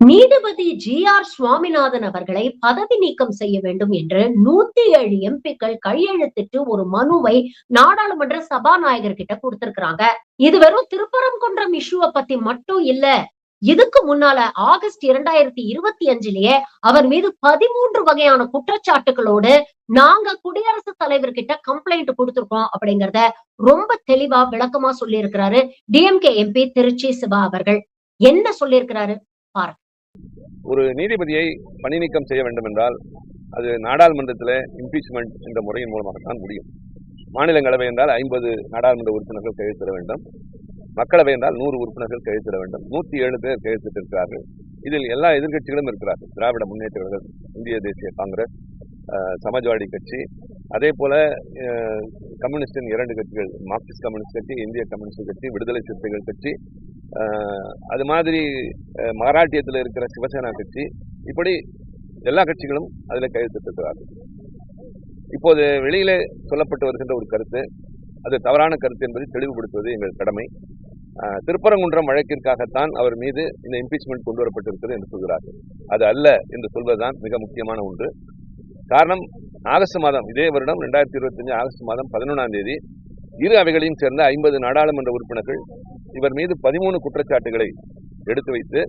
நீதிபதி G R Swaminathan அவர்களை பதவி நீக்கம் செய்ய வேண்டும் என்று நூத்தி ஏழு எம்பிக்கள் கையெழுத்திட்டு ஒரு மனுவை நாடாளுமன்ற சபாநாயகர் கிட்ட கொடுத்திருக்கிறாங்க. இது வெறும் திருப்பரங்குன்றம் இஷ்யூவை பத்தி மட்டும் இல்ல. இதுக்கு முன்னால ஆகஸ்ட் இரண்டாயிரத்தி இருபத்தி அஞ்சுலயே அவர் மீது பதிமூன்று வகையான குற்றச்சாட்டுகளோடு நாங்க குடியரசுத் தலைவர் கிட்ட கம்ப்ளைண்ட் கொடுத்திருக்கோம் அப்படிங்கறத ரொம்ப தெளிவா விளக்கமா சொல்லியிருக்கிறாரு டிஎம்கே எம்பி திருச்சி சிவா அவர்கள். என்ன சொல்லியிருக்கிறாரு? ஒரு நீதிபதியை பணி நீக்கம் செய்ய வேண்டும் என்றால் அது நாடாளுமன்றத்தில் இம்பீச்மெண்ட் என்ற முறையின் மூலமாகத்தான் முடியும். மாநிலங்களவை என்றால் ஐம்பது நாடாளுமன்ற உறுப்பினர்கள் கையெழுத்திட வேண்டும். மக்களவை என்றால் நூறு உறுப்பினர்கள் கையெழுத்திட வேண்டும். நூற்றி ஏழு பேர் கையெழுத்திட்டிருக்கிறார்கள். இதில் எல்லா எதிர்க்கட்சிகளும் இருக்கிறார்கள். திராவிட முன்னேற்ற கழகம் இந்திய தேசிய காங்கிரஸ் சமாஜ்வாடி கட்சி. அதே போல கம்யூனிஸ்டின் இரண்டு கட்சிகள் மார்க்சிஸ்ட் கம்யூனிஸ்ட் கட்சி இந்திய கம்யூனிஸ்ட் கட்சி விடுதலை சிறுத்தைகள் கட்சி அது மாதிரி மராட்டியத்தில் இருக்கிற சிவசேனா கட்சி இப்படி எல்லா கட்சிகளும் அதில் கையெழுத்திட்டிருக்கிறார்கள் இப்போது வெளியிலே சொல்லப்பட்டு வருகின்ற ஒரு கருத்து அது தவறான கருத்து என்பதை தெளிவுபடுத்துவது எங்கள் கடமை. திருப்பரங்குன்றம் வழக்கிற்காகத்தான் அவர் மீது இந்த இம்பீச்மெண்ட் கொண்டு வரப்பட்டிருக்கிறது என்று சொல்கிறார்கள். அது அல்ல என்று சொல்வதுதான் மிக முக்கியமான ஒன்று. காரணம் ஆகஸ்ட் மாதம் இதே வருடம் ரெண்டாயிரத்தி இருபத்தஞ்சு ஆகஸ்ட் மாதம் பதினொன்றாம் தேதி இரு அவைகளையும் சேர்ந்த ஐம்பது நாடாளுமன்ற உறுப்பினர்கள் இவர் மீது பதிமூணு குற்றச்சாட்டுகளை எடுத்து வைத்து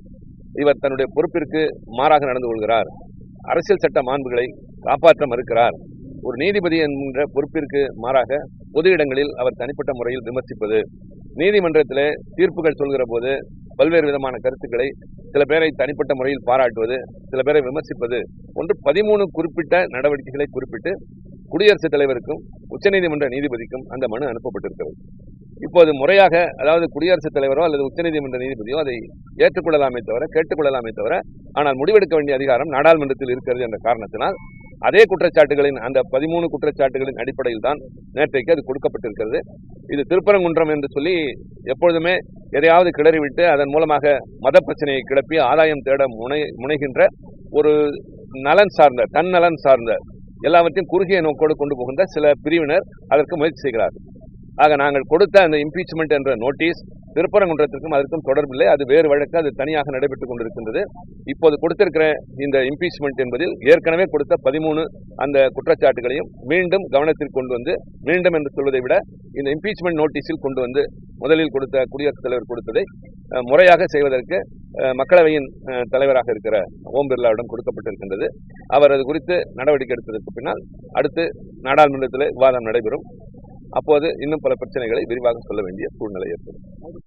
இவர் தன்னுடைய பொறுப்பிற்கு மாறாக நடந்து கொள்கிறார். அரசியல் சட்ட மாண்புகளை காப்பாற்ற மறுக்கிறார். ஒரு நீதிபதி என்கின்ற பொறுப்பிற்கு மாறாக பொது இடங்களில் அவர் தனிப்பட்ட முறையில் விமர்சிப்பது நீதிமன்றத்திலே தீர்ப்புகள் சொல்கிற போது பல்வேறு விதமான கருத்துக்களை சில பேரை தனிப்பட்ட முறையில் பாராட்டுவது சில பேரை விமர்சிப்பது ஒன்று பதிமூணு குறிப்பிட்ட நடவடிக்கைகளை குறிப்பிட்டு குடியரசுத் தலைவருக்கும் உச்சநீதிமன்ற நீதிபதிக்கும் அந்த மனு அனுப்பப்பட்டிருக்கிறது. இப்போது முறையாக அதாவது குடியரசுத் தலைவரோ அல்லது உச்சநீதிமன்ற நீதிபதியோ அதை ஏற்றுக்கொள்ளலாமே தவிர கேட்டுக்கொள்ளலாமே தவிர ஆனால் முடிவெடுக்க வேண்டிய அதிகாரம் நாடாளுமன்றத்தில் இருக்கிறது என்ற காரணத்தினால் அதே குற்றச்சாட்டுகளின் அந்த பதிமூணு குற்றச்சாட்டுகளின் அடிப்படையில் தான் நேற்றைக்கு அது கொடுக்கப்பட்டிருக்கிறது. இது திருப்பரங்குன்றம் என்று சொல்லி எப்பொழுதுமே எதையாவது கிளறிவிட்டு அதன் மூலமாக மத பிரச்சனையை கிளப்பி ஆதாயம் தேட முனை முனைகின்ற ஒரு நலன் சார்ந்த தன்னலன் சார்ந்த எல்லாவற்றையும் குறுகிய நோக்கோடு கொண்டு போகின்ற சில பிரிவினர் அதற்கு முயற்சி செய்கிறார்கள். ஆக நாங்கள் கொடுத்த அந்த இம்பீச்மெண்ட் என்ற நோட்டீஸ் திருப்பரங்குன்றத்திற்கும் அதற்கும் தொடர்பில்லை. அது வேறு வழக்கு அது தனியாக நடைபெற்றுக் கொண்டிருக்கின்றது. இப்போது கொடுத்திருக்கிற இந்த இம்பீச்மெண்ட் என்பதில் ஏற்கனவே கொடுத்த பதிமூணு அந்த குற்றச்சாட்டுகளையும் மீண்டும் கவனத்தில் கொண்டு வந்து மீண்டும் என்று சொல்வதை விட இந்த இம்பீச்மெண்ட் நோட்டீஸில் கொண்டு வந்து முதலில் கொடுத்த குடியரசுத் தலைவர் கொடுத்ததை முறையாக செய்வதற்கு மக்களவையின் தலைவராக இருக்கிற ஓம் பிர்லாவிடம் கொடுக்கப்பட்டிருக்கின்றது. அவர் அது குறித்து நடவடிக்கை எடுத்ததற்கு பின்னால் அடுத்து நாடாளுமன்றத்தில் விவாதம் நடைபெறும். அப்போது இன்னும் பல பிரச்சனைகளை விரிவாக சொல்ல வேண்டிய சூழ்நிலை ஏற்படும்.